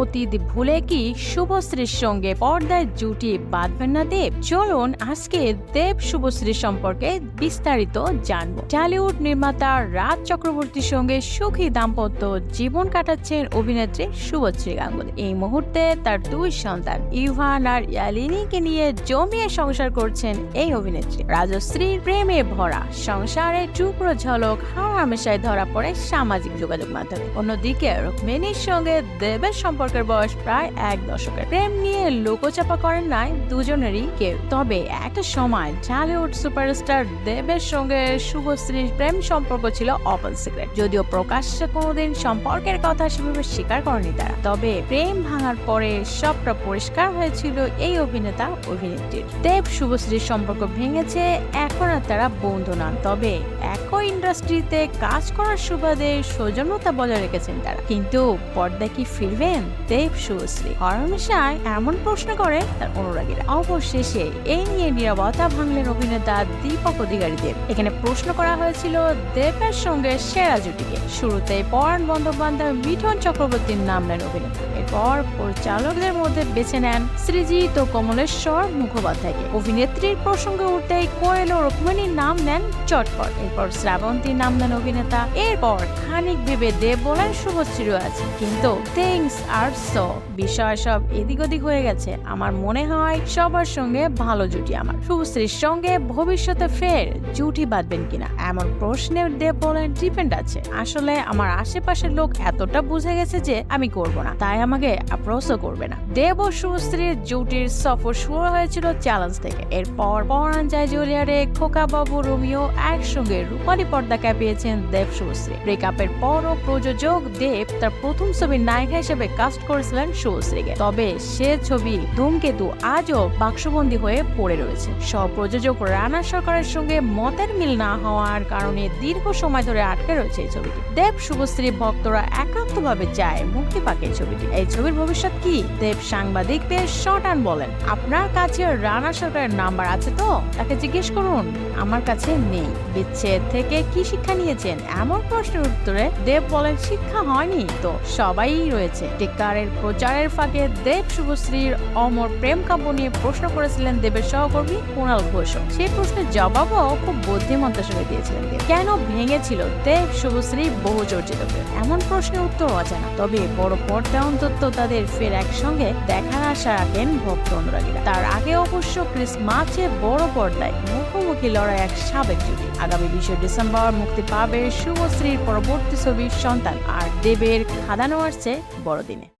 অতীত ভুলে কি শুভশ্রীর সঙ্গে পর্দায় জুটি বাঁধবেন না দেব? চলুন আজকে দেব শুভশ্রী সম্পর্কে বিস্তারিত জানব। টলিউড নির্মাতা রাজ চক্রবর্তীর সঙ্গে সুখী দাম্পত্য জীবন কাটাচ্ছেন অভিনেত্রী শুভশ্রী গাঙ্গুলি। এই মুহূর্তে তার দুই সন্তান, ইভান আর ইয়ালিনীকে নিয়ে জমিয়ে সংসার করছেন এই অভিনেত্রী। রাজশ্রীর প্রেমে ভরা সংসারে টুকরো ঝলক হামেশায় ধরা পড়ে সামাজিক যোগাযোগ মাধ্যমে। অন্যদিকে রুক্মিণীর সঙ্গে দেবের সম্পর্কের বয়স প্রায় এক দশকের। প্রেম নিয়ে লোকচাপা করেন নাই দুজনেরই কেউ। তবে একটা সময় ঢালিউড সুপারস্টার দেবের সঙ্গে শুভশ্রীর প্রেম সম্পর্ক ছিল ওপেন সিক্রেট যদিও প্রকাশ্যে কোনোদিন সম্পর্কের কথা সেভাবে স্বীকার করেনি তারা। তবে প্রেম ভাঙার পরে সবটা পরিষ্কার হয়েছিল এই অভিনেতা, অভিনেত্রীর। দেব শুভশ্রীর সম্পর্ক ভেঙেছে, এখন আর তারা বন্ধু নন। তবে একই ইন্ডাস্ট্রিতে কাজ করার সুবাদে সৌজন্যতা বজায় রেখেছেন তারা। কিন্তু পর্দায় কি ফিরবেন? দেব শুভশ্রী এমন প্রশ্ন করে তার অবশেষে এই নিয়ে নিরাপত্তা ভাঙলেন অভিনেতা দীপক এখানে প্রশ্ন করা হয়েছিল দেবের সঙ্গে সেরা জুটিকে। শুরুতে পরাণ বন্দ্যোপাধ্যায় চক্রবর্তীর নাম নেন অভিনেতা। এরপর পরিচালকদের মধ্যে বেছে নেন সৃজিত ও কমলেশ্বর মুখোপাধ্যায়কে। অভিনেত্রীর প্রসঙ্গে উঠতেই কোয়েল ও রুক্মিণীর নাম নেন চটপট। এরপর শ্রাবন্তীর নাম নেন অভিনেতা। এরপর খানিক ভেবে দেব বলেন শুভশ্রীও আছে। কিন্তু থিংস আর সো বিষয় সব এদিক ওদিক হয়ে গেছে। আমার মনে হয় সবার সঙ্গে ভালো জুটি আমার। শুভশ্রীর সঙ্গে ভবিষ্যতে ফের জুটি বাঁধবেন কিনা? এমন প্রশ্নের দেব বলেন ডিপেন্ড আছে। আসলে আমার আশেপাশের লোক এতটা বুঝে গেছে যে আমি করব না। তাই আমাকে অ্যাপ্রোচও করবে না। দেব ও শুভশ্রীর জুটির সফর শুরু হয়েছিল চ্যালেঞ্জ থেকে। এরপর পরাণ যায় জুলিয়ারে খোকা বাবু রোমিও একসঙ্গে রূপালী পর্দা কাঁপিয়েছেন দেব শুভশ্রী। ব্রেকআপের পরও প্রযোজক দেব তার প্রথম ছবির নায়িকা হিসেবে কাস্ট করেছিলেন শুভশ্রীকে তবে সে ছবি ধূমকেতু আজও বাক্সবন্দী হয়ে পড়ে রয়েছে। সব প্রযোজক রানা সরকারের সঙ্গে মতের মিল না হওয়ার কারণে দীর্ঘ সময় ধরে আটকে রয়েছে এই ছবিটি। দেব শুভশ্রী ভক্তরা একান্তভাবে চায় মুক্তি পাক এই ছবিটি। এই ছবির ভবিষ্যৎ কি? দেব সাংবাদিকদের শর্ট আন বলেন। আপনার কাছে রানা সরকারের নাম্বার আছে তো? তাকে জিজ্ঞেস করুন। আমার কাছে নেই। বিচ্ছেদ থেকে কি শিক্ষা নিয়েছেন? এমন প্রশ্নের উত্তরে দেব বলেন, শিক্ষা হয়নি তো। সবাই রয়েছে। টিকারের প্রচারের ফাঁকে দেব শুভশ্রীর অমর প্রেম কাব্য নিয়ে প্রশ্ন করেছিলেন দেবের সহকর্মী কুণাল ঘোষ। সেই প্রশ্নের জবাবও খুব বুদ্ধিমত্তার সঙ্গে দিয়েছিলেন কেন ভেঙেছিল দেব শুভশ্রী বহু চর্চিত এমন প্রশ্নের উত্তর অজানা তবে বড় পর্দা অন্তত তাদের ফের একসঙ্গে দেখার আশা রাখেন ভক্ত অনুরাগীরা। তার আগে অবশ্য ক্রিসমাসে বড় পর্দায় মুখোমুখি লড়াই এক সাবেক জুটি আগামী বিশে ডিসেম্বর মুক্তি পাবে শুভশ্রীর পরবর্তী ছবি সন্তান। আর দেবের খাদানো আসছে বড়দিনে।